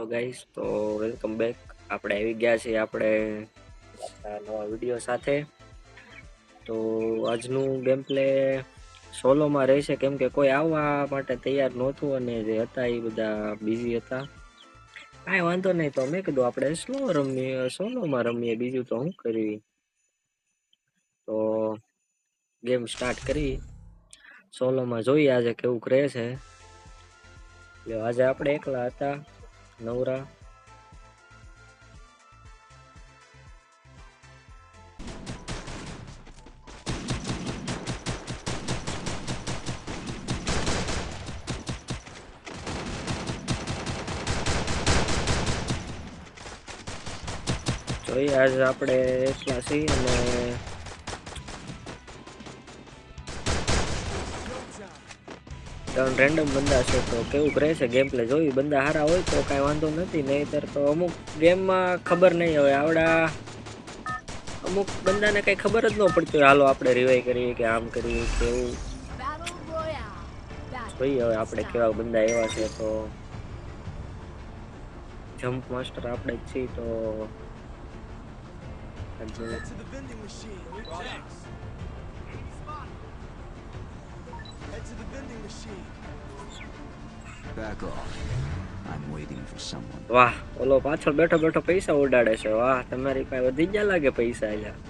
Hello guys તો welcome back આપણે આવી ગયા છીએ આપણે નવા વીડિયો સાથે. તો આજનું ગેમ પ્લે સોલોમાં રહેશે. કેમ કે કોઈ આવવા માટે તૈયાર નહોતું અને જે હતા એ બધા બિઝી હતા. કાંઈ વાંધો નહીં, તો મેં કીધું આપણે સ્લો રમીએ સોલોમાં રમીએ. બીજું તો હું કરવી? તો ગેમ સ્ટાર્ટ કરી. સોલોમાં જોઈએ આજે કેવું ક્રેશ છે એટલે આજે આપણે એકલા હતા. નવરા જોઈએ આજે આપણે એકલા છીએ અને ત્રણ રેન્ડમ બંદા છે, તો કેવું રહેશે ગેમ પ્લે જોયું બંદા સારા હોય તો કાંઈ વાંધો નથી, નહીંતર તો અમુક ગેમમાં ખબર નહીં હવે આવડા અમુક બંદાને કંઈ ખબર જ ન પડતી હોય, હાલો આપણે રિવાઈ કરીએ કે આમ કરીએ કે એવું Battle Royale. Battle. જોઈએ હવે આપણે કેવા બંદા એવા છે તો જમ્પ માસ્ટર આપણે જ છીએ તો Head to the vending machine. Thanks. Head to the vending machine. Back off. I'm waiting for someone. વાહ ઓલો પાછળ બેઠો બેઠો પૈસા ઉડાડે છે વાહ તમારી પાસે વધી ગયા લાગે પૈસા અહીંયા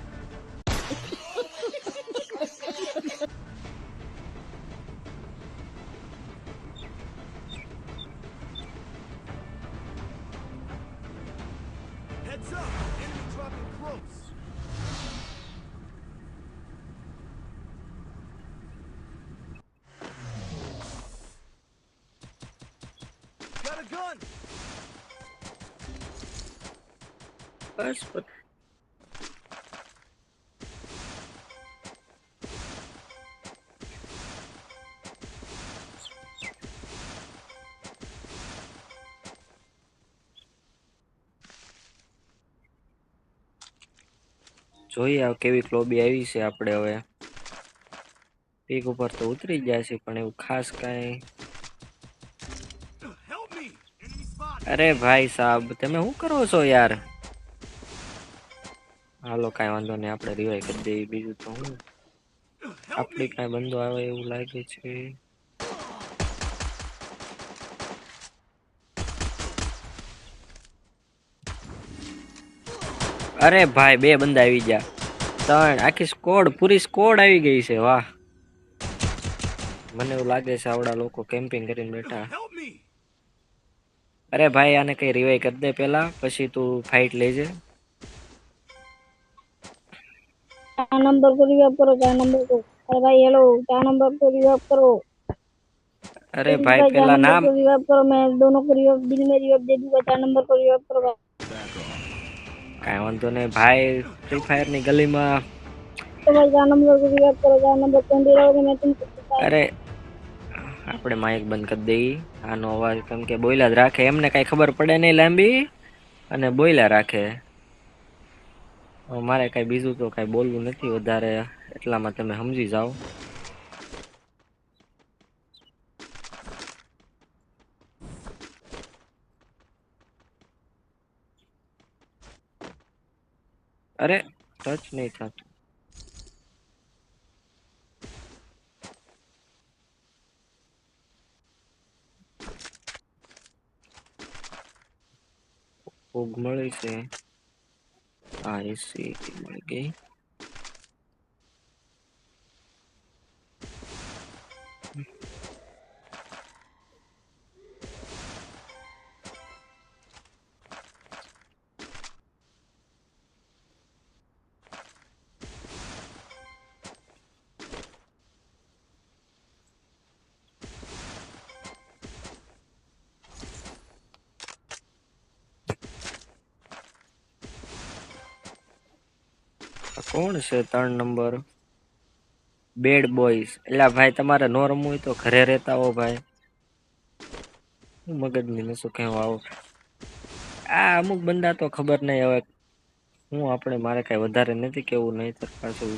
બસ જોઈએ કેવી લોબી આવી છે આપણે હવે પીક ઉપર તો ઉતરી ગયા છે પણ એવું ખાસ કાંઈ. અરે ભાઈ સાહેબ તમે શું કરો છો યાર હાલો, કાંઈ વાંધો નહીં, આપણે રિવાઈ કરી દઈએ બીજું તો હું. આપણે કાંઈ બંધો આવે એવું લાગે છે. અરે ભાઈ, બે બંદા આવી ગયા. ત્રણ, આખી સ્કોડ પૂરી સ્કોડ આવી ગઈ છે, વાહ. મને એવું લાગે છે આવડા લોકો કેમ્પિંગ કરીને બેઠા. અરે ભાઈ, આને કઈ રિવાઈ કરી દે પેલા પછી તું ફાઇટ લેજે. चार नंबर को रिवाइव करो चार नंबर को अरे भाई हेलो चार नंबर को रिवाइव करो અરે भाई, ભાઈ चार પેલા नंबर નામ को रिवाइव करो मैं दोनों को रिवाइव दिल में रिवाइव दे दूंगा चार नंबर को रिवाइव करो भाई કાંઈ વાંધો નહીં ભાઈ ફ્રી ફાયર ની ગલીમાં तो भाई चार नंबर को रिवाइव करो चार नंबर को भी रहोगे मैं तुमको बता- અરે આપણે માઇક બંધ કરી દઈએ આનો અવાજ કેમ કે બોયલા જ રાખે એમને કાંઈ ખબર પડે નહીં લાંબી અને બોયલા રાખે હવે મારે કાંઈ બીજું તો કાંઈ બોલવું નથી. વધારે એટલામાં તમે સમજી જાઓ. અરે ટચ નહીં થતું. ફૂગ મળી છે. I see my game. કોણ છે ત્રણ નંબર? બેડ બોયઝ એટલે ભાઈ તમારે નો રમવું હોય તો ઘરે રહેતા હો ભાઈ. મગજની નસો કહેવા આવો આ અમુક બંદા તો ખબર નહીં હવે. હું આપણે મારે કાંઈ વધારે નથી કેવું નહીં તો પાછું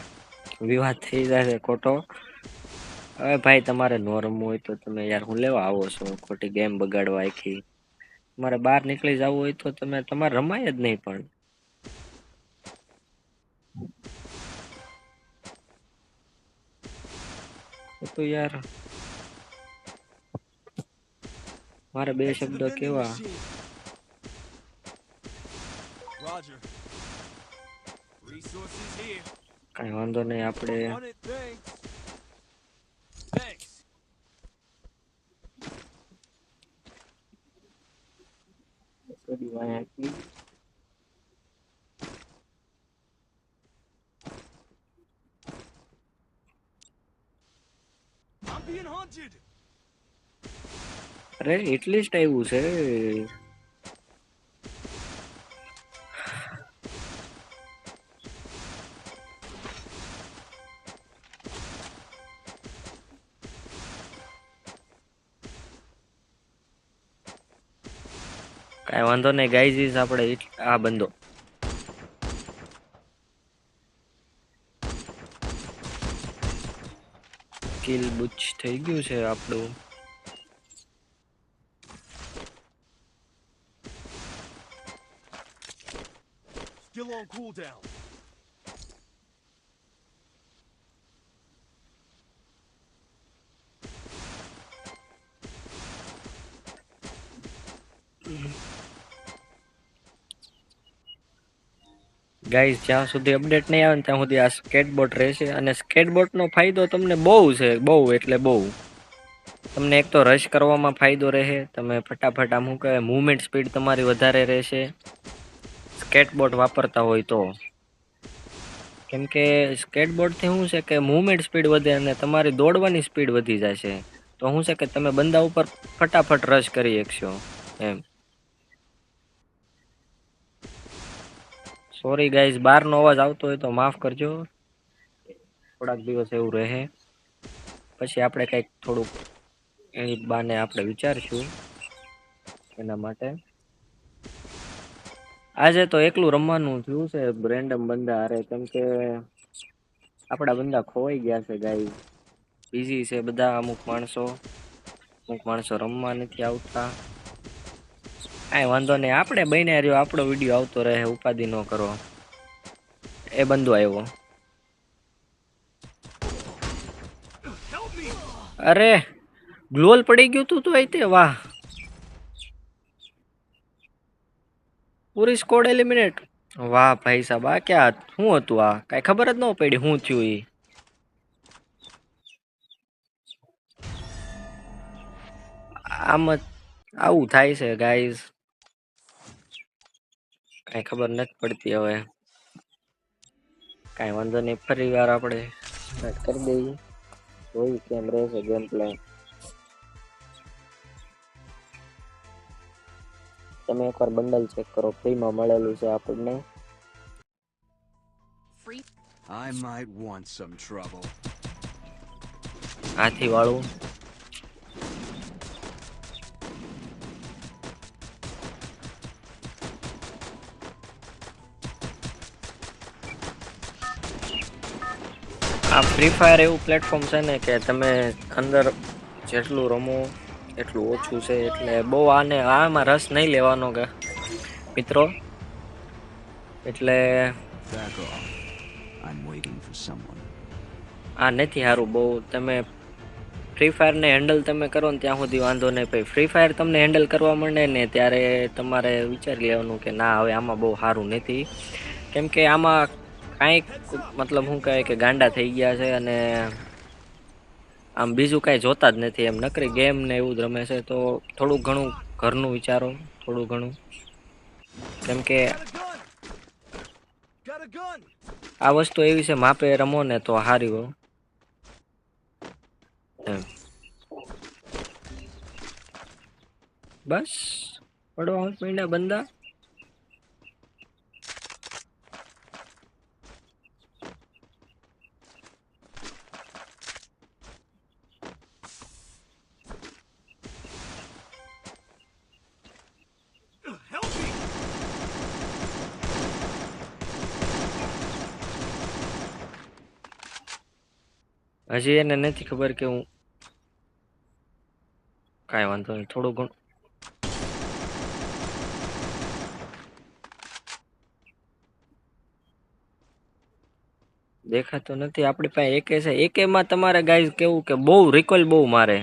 વિવાદ થઈ જશે ખોટો. હવે ભાઈ તમારે નો રમવું હોય તો તમે યાર હું લેવા આવો છો? ખોટી ગેમ બગાડવા આખી. મારે બહાર નીકળી જવું હોય તો તમે, તમારે રમાય જ નહીં પણ. એ તો યાર મારે બે Head to the શબ્દો vending કેવા machine. Roger. Resources here. કઈ વાંધો નહીં આપણે On it, thanks. અરે એટલીસ્ટ આવ્યું છે. કાંઈ વાંધો નહીં ગાઈઝ આપણે આ બંધો. કિલ બુચ થઈ ગયું છે આપણું Still on cooldown. ગાઈઝ જ્યાં સુધી અપડેટ નહીં આવે ત્યાં સુધી આ સ્કેટબોર્ડ રહેશે. અને સ્કેટબોર્ડનો ફાયદો તમને બહુ છે, બહુ, એટલે બહુ. તમને એક તો રશ કરવામાં ફાયદો રહે. તમે ફટાફટ આમ શું કહેવાય મૂવમેન્ટ સ્પીડ તમારી વધારે રહેશે. સ્કેટબોર્ડ વાપરતા હોય તો. કેમ કે સ્કેટબોર્ડથી શું છે કે મૂવમેન્ટ સ્પીડ વધે અને તમારી દોડવાની સ્પીડ વધી જશે તો શું છે કે તમે બંદા ઉપર ફટાફટ રશ કરી શકશો, એમ. સોરી ગાઈઝ બહારનો અવાજ આવતો હોય તો માફ કરજો. થોડાક દિવસ એવું રહે. પછી આપણે કંઈક થોડુંક એની બાને આપણે વિચારશું એના માટે. આજે તો એકલું રમવાનું થયું છે. રેન્ડમ બંદા હારે. કેમ કે આપણા બંદા ખોવાઈ ગયા છે ગાઈઝ બિઝી છે બધા અમુક માણસો. અમુક માણસો રમવા નથી આવતા. કાંઈ વાંધો નહીં. આપણે બને રહ્યો. આપણો વીડિયો આવતો રહે, ઉપાધિ ન કરો. એ બંધો આવ્યો. અરે, ગ્લોલ પડી ગયું તું તો તે? વાહ. પૂરી સ્કોડ એલિમિનેટ. વાહ ભાઈ સાહેબ આ ક્યાં શું હતું આ? કાંઈ ખબર જ ન પડી શું થયું એ આમ આવું થાય છે ગાઈઝ કાંઈ ખબર નથી પડતી હવે. કઈ વાંધો નહીં ફરી વાર આપણે સ્ટાર્ટ કરી દઈએ. જોઈ કેમ રહેશે ગેમ પ્લાન તમે એકવાર બંડલ ચેક કરો ફ્રીમાં મળેલું છે આપણને. I might want some trouble. હાથી વાળું. આ ફ્રી ફાયર એવું પ્લેટફોર્મ છે ને કે તમે અંદર જેટલું રમો એટલું ઓછું છે એટલે બહુ આને આમાં રસ નહીં લેવાનો કે. મિત્રો એટલે. આ નથી સારું બહુ. તમે ફ્રી ફાયરને હેન્ડલ તમે કરો ને ત્યાં સુધી વાંધો નહીં ભાઈ. ફ્રી ફાયર તમને હેન્ડલ કરવા માંડે ને ત્યારે તમારે વિચારી લેવાનું કે ના હવે આમાં બહુ સારું નથી. કેમ કે આમાં કાંઈક, મતલબ શું કહે કે ગાંડા થઈ ગયા છે અને આમ બીજું કાંઈ જોતા જ નથી. એમ નકરી ગેમ ને એવું જ રમે છે. તો થોડું ઘણું ઘરનું વિચારો, થોડું ઘણું. કેમ કે! આ વસ્તુ એવી છે, માપે રમો ને તો હારી હો. એમ. બસ. પડવા મહિના બંદા હજી એને નથી ખબર કે હું કાંઈ વાંધો નહીં, થોડું ઘણું. દેખાતો નથી, આપણી પાસે એકે છે. એકેમાં તમારે ગાઈઝ કેવું કે બહુ રિકોલ બહુ મારે.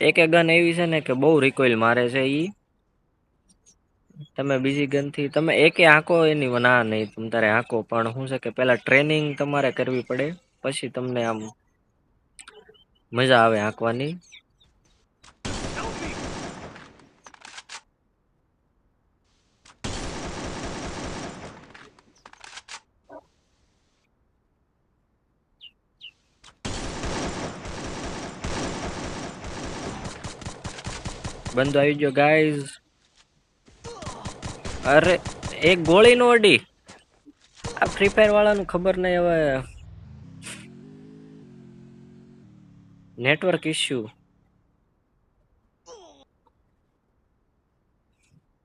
એકે ગન એવી છે ને કે બહુ રિકોલ મારે છે ઈ. તમે બીજી ગનથી તમે એકે હાંકો એની ના, નહીં, તમ તારે હાંકો પણ શું છે કે પહેલા ટ્રેનિંગ તમારે કરવી પડે, પછી તમને આમ મજા આવે હાંકવાની Help me! બંધો આવી ગયો ગાઈઝ અરે એક ગોળી નો અડી. આ ફ્રી ફાયર વાળાનું ખબર નહીં હવે. નેટવર્ક ઇશ્યુ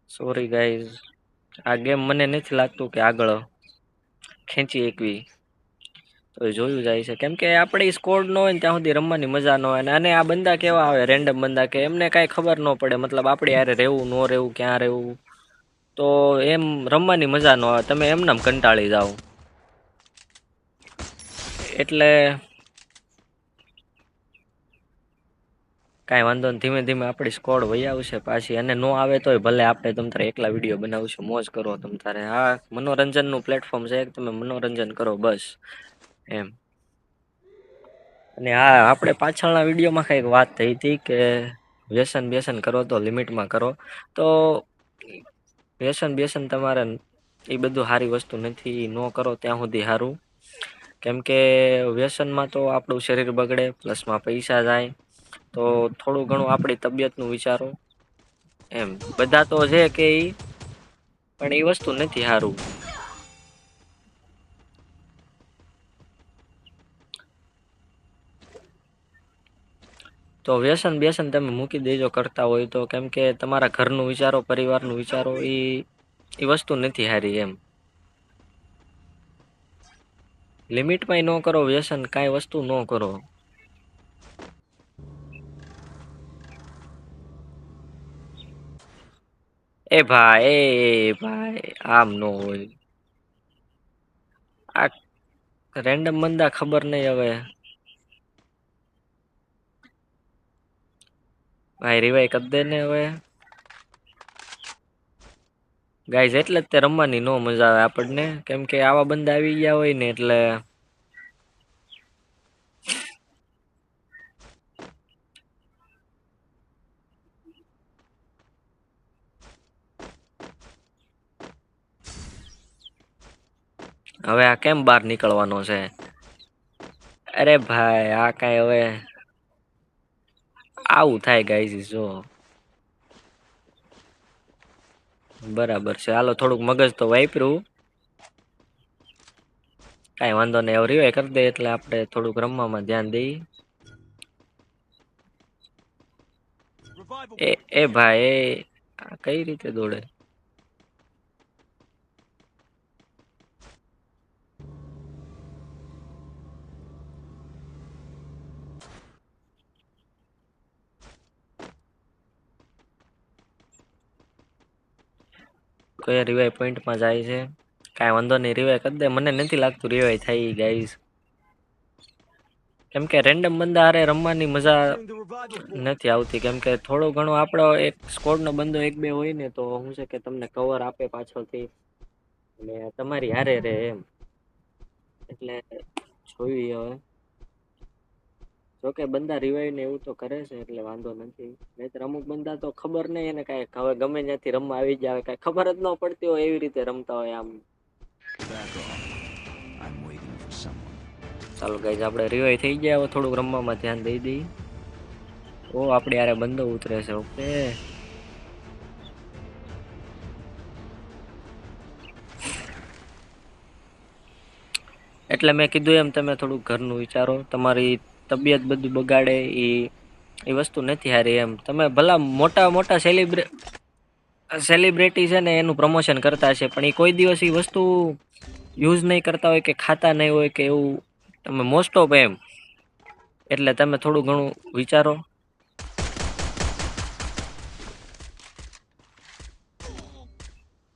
સોરી ગાઈઝ આ ગેમ મને નથી લાગતું કે આગળ ખેંચી એકવી. તો જોયું જાય છે. કેમ કે આપણે સ્કોડ ન હોય ને ત્યાં સુધી રમવાની મજા ન હોય. અને આ બંદા કેવા આવે રેન્ડમ બંદા કે એમને કાંઈ ખબર ન પડે. મતલબ આપણે યારે રહેવું, ન રહેવું, ક્યાં રહેવું. તો એમ રમવાની મજા ન આવે, તમે એમને કંટાળી જાઓ. એટલે કાંઈ વાંધો નહીં, ધીમે ધીમે આપણી સ્કોડ વહી આવશે પાછી, અને ન આવે તોય ભલે આપણે તમ તારે એકલા વીડિયો બનાવશું, મોજ કરો તમ તારે. હા, મનોરંજનનું પ્લેટફોર્મ છે તમે મનોરંજન કરો, બસ. એમ. અને હા, આપણે પાછળના વિડીયોમાં કંઈક વાત થઈ હતી કે વ્યસન વ્યસન કરો તો લિમિટમાં કરો. તો વ્યસન બેસન તમારે એ બધું સારી વસ્તુ નથી ન કરો, ત્યાં સુધી સારું. કેમ કે વ્યસનમાં તો આપણું શરીર બગડે પ્લસમાં પૈસા જાય. તો થોડું ઘણું આપણી તબિયતનું વિચારો. એમ. બધા તો છે કે એ પણ એ વસ્તુ નથી સારું. તો વ્યસન બેસન તમે મૂકી દેજો કરતા હોય તો. કેમ કે તમારા ઘરનું વિચારો, પરિવારનું વિચારો એ એ વસ્તુ નથી સારી એમ. લિમિટમાં ન કરો, વ્યસન કાંઈ વસ્તુ ન કરો. એ ભાઈ એ ભાઈ, આમ ન હોય. આ રેન્ડમ મંદા ખબર નહીં હવે. ભાઈ રિવાઈ કરી દે ને હવે. ગાઈઝ એટલે જ તે રમવાની નો મજા આવે આપણને. કેમ કે આવા બંદા આવી ગયા હોય ને એટલે હવે આ કેમ બહાર નીકળવાનો છે? અરે ભાઈ, આ કઈ હવે આવું થાય ગાઈઝ જો. બરાબર છે. હાલો, થોડુંક મગજ તો વાપર્યું કાંઈ વાંધો નહીં, હવે રિવાય કરી દે એટલે આપણે થોડુંક રમવામાં ધ્યાન દઈએ. એ એ ભાઈ કઈ રીતે દોડે? કયા રિવાય પોઈન્ટમાં જાય છે? કાંઈ વાંધો નહીં રિવાય કરી દે. મને નથી લાગતું રિવાય થાય ગાઈઝ કેમ કે રેન્ડમ બંદા હારે રમવાની મજા. નથી આવતી. કેમ કે થોડો ઘણો આપણો એક સ્કોડનો બંદો એક બે હોય ને તો શું છે કે તમને કવર આપે પાછળથી. અને તમારી હારે રહે એમ. એટલે જોયું હવે. જોકે બંદા રિવાઈવ ને એવું તો કરે છે, એટલે વાંધો નથી. નહીતર અમુક બંદા તો ખબર નહીં એને કાંઈ હવે ગમે ત્યાંથી રમવા આવી જાય કાંઈ ખબર જ ન પડતી હોય એવી રીતે રમતા હોય આમ. ચાલો ગાઈઝ આપણે રિવાઈવ થઈ ગયા. હવે થોડુંક રમવામાં ધ્યાન દઈ દઈએ. ઓ, આપણે યારે બંદો ઉતરે છે, ઓકે. એટલે મેં કીધું એમ, તમે થોડુંક ઘરનું વિચારો. તમારી તબિયત બધું બગાડે એ એ વસ્તુ નથી હારી એમ. તમે ભલા મોટા મોટા સેલિબ્રે સેલિબ્રિટી છે ને એનું પ્રમોશન કરતા છે પણ એ કોઈ દિવસ એ વસ્તુ યુઝ નહીં કરતા હોય કે ખાતા નહીં હોય કે એવું. તમે મોસ્ટ ઓફ એમ. એટલે તમે થોડું ઘણું વિચારો.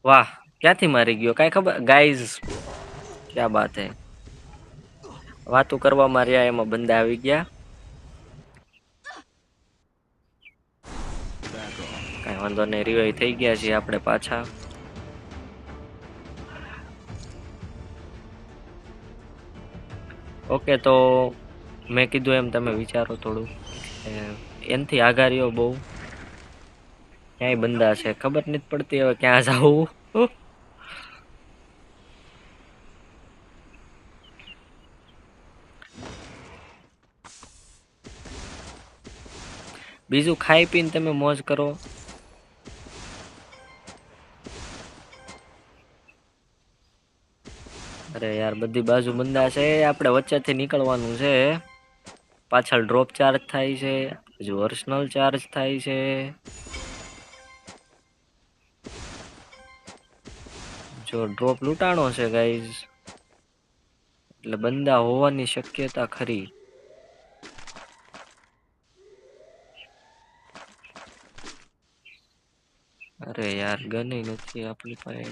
વાહ, ક્યાંથી મારી ગયો? કાંઈ ખબર? ગાઈઝ ક્યાં બાત હે? વાતું કરવા રહ્યા, એમાં બંદા આવી ગયા. કઈ વાંધો નહીં રિવાઈ થઈ ગયા છીએ આપણે પાછા. ઓકે તો મેં કીધું એમ તમે વિચારો થોડું. એનથી આઘારીઓ બહુ. ક્યાંય બંદા છે, ખબર નથી પડતી હવે ક્યાં જાવું. બીજું ખાઈ પીને તમે મોજ કરો. અરે યાર, બધી બાજુ બંદા છે. આપણે વચ્ચેથી નીકળવાનું છે. પાછળ ડ્રોપ ચાર્જ થાય છે. હજુ પર્સનલ ચાર્જ થાય છે. જો ડ્રોપ લૂંટાણો છે ગાઈઝ એટલે બંદા હોવાની શક્યતા ખરી. અરે યાર ગન નથી આપણી પાસે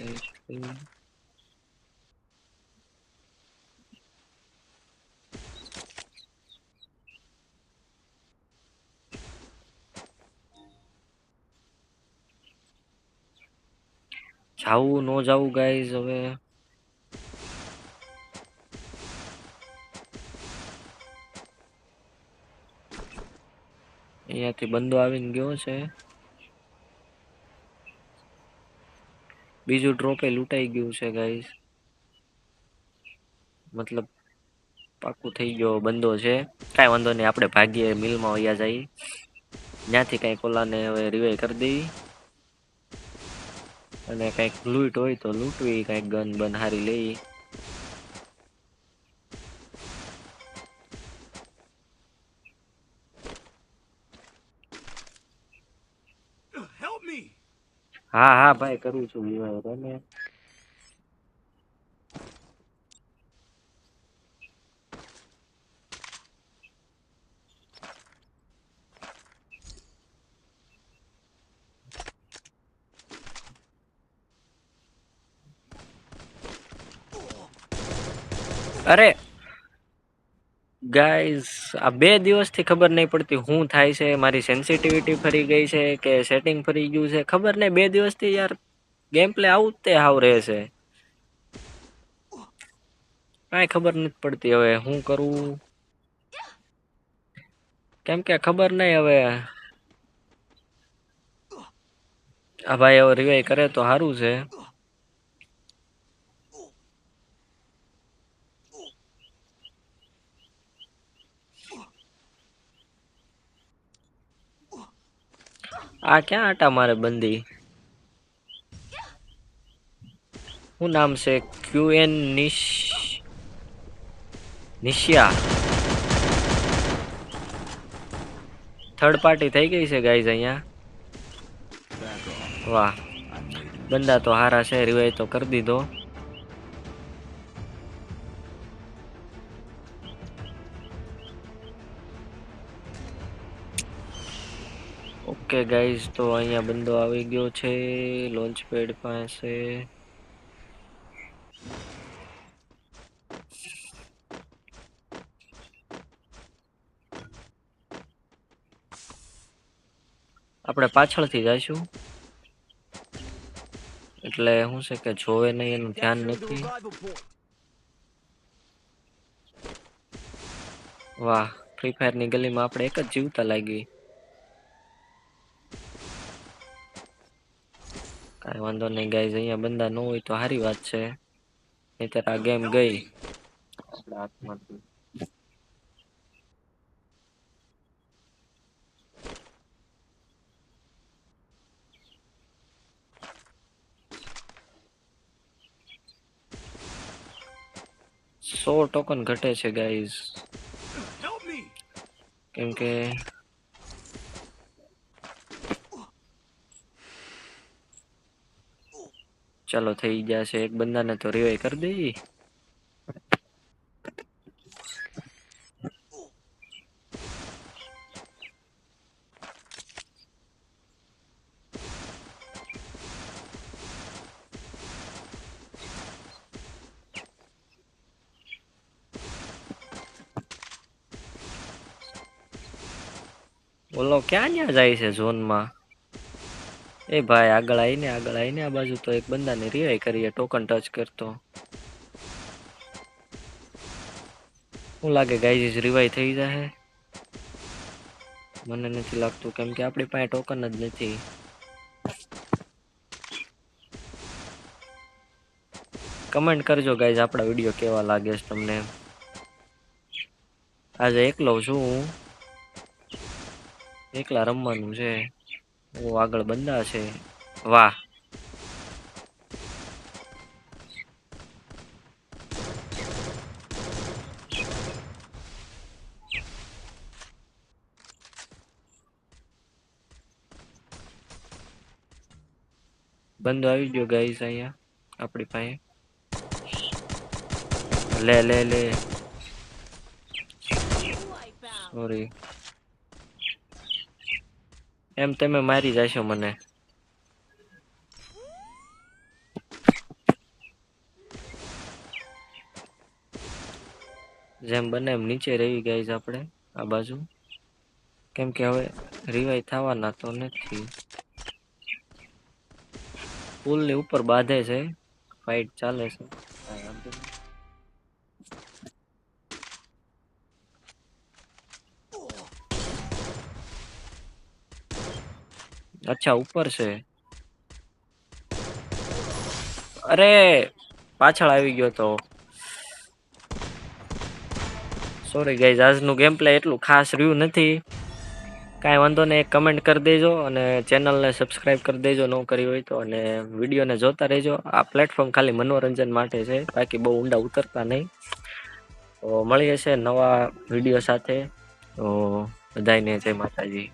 જાવું, નો જાવું ગાઈઝ હવે. અહીંયાથી બંદો આવીને ગયો છે. બીજું ડ્રોપે લૂંટાઈ ગયું છે ગાઈઝ મતલબ પાકું થઈ ગયો બંદો છે. કાંઈ વાંધો નહીં, આપણે ભાગીએ, મિલમાં વયા જઈએ ત્યાંથી કાંઈક ઓલાને હવે રિવાઈ કરી દેવી અને કાંઈક લૂંટ હોય તો લૂંટવી, કાંઈક ગન બન હારી લઈ. હા હા ભાઈ કરું છું વિવાહ તમે અરે ગાઈઝ આ બે દિવસથી ખબર નહીં પડતી શું થાય છે, મારી સેન્સિટિવિટી ફરી ગઈ છે કે સેટિંગ ફરી ગયું છે, ખબર નહીં. બે દિવસથી યાર ગેમ પ્લે આવું તે હાવ રહે છે. કાંઈ ખબર નથી પડતી હવે શું કરવું કેમ કે ખબર નહીં હવે. આ ભાઈ હવે રિવાઈ કરે તો સારું છે. આ ક્યાં આટા મારે બંદી શું નામ છે ક્યુ એન નિશ, નિશિયા. થર્ડ પાર્ટી થઈ ગઈ છે ગાઈઝ અહીંયા? વાહ. બંદા તો હારા છે રિવાઈ તો કરી દીધો. ઓકે ગાઈઝ તો અહીંયા બંદો આવી ગયો છે લોન્ચ પેડ પાસે. આપણે પાછળથી જઈશું. એટલે શું છે કે જોવે નહીં એનું ધ્યાન નથી. વાહ ફ્રી ફાયરની ગલીમાં આપણે એક જ જીવતા લાગી. કાંઈ વાંધો નહીં ગાઈઝ અહીંયા બંદા ન હોય તો સારી વાત છે. નહીતર આ ગેમ ગઈ. હાથમાંથી. સો ટોકન ઘટે છે ગાઈઝ કેમ કે Cah lo teh jasa ya, benda natural itu ya, kardi. Kayaknya aja si zona. એ ભાઈ, આગળ આવીને આગળ આવીને આ બાજુ તો એક બંદાને રિવાઈ કરીએ ટોકન ટચ કરતો. શું લાગે ગાઈઝ રિવાઈ થઈ જાય મને નથી લાગતું, કેમ કે આપણી પાસે ટોકન જ નથી. કમેન્ટ કરજો ગાઈઝ આપણા વીડિયો કેવા લાગે છે તમને. આજે એકલો છું હું. એકલા રમવાનું છે. ઓ આગળ બંદા છે વાહ બંધો આવી ગયો ગાઈસ અહીંયા આપણી પાસે લે લે લે સોરી એમ તમે મારી જશો મને. જેમ બને એમ નીચે રહી ગઈ આપણે, આ બાજુ. કેમ કે હવે રિવાઈ થવાના તો નથી. પુલની ઉપર બાંધે છે. ફાઇટ ચાલે છે. અચ્છા, ઉપર છે. અરે, પાછળ આવી ગયો તો. સોરી ગાઈઝ આજનું ગેમ પ્લે એટલું ખાસ રહ્યું નથી. કાંઈ વાંધો નહીં કમેન્ટ કરી દેજો અને ચેનલને સબસ્ક્રાઈબ કરી દેજો, ન કરી હોય તો. અને વિડીયોને જોતા રહેજો. આ પ્લેટફોર્મ ખાલી મનોરંજન માટે છે, બાકી બહુ ઊંડા ઉતરતા નહીં. તો મળીએ છે નવા વીડિયો સાથે. તો બધાને જય માતાજી.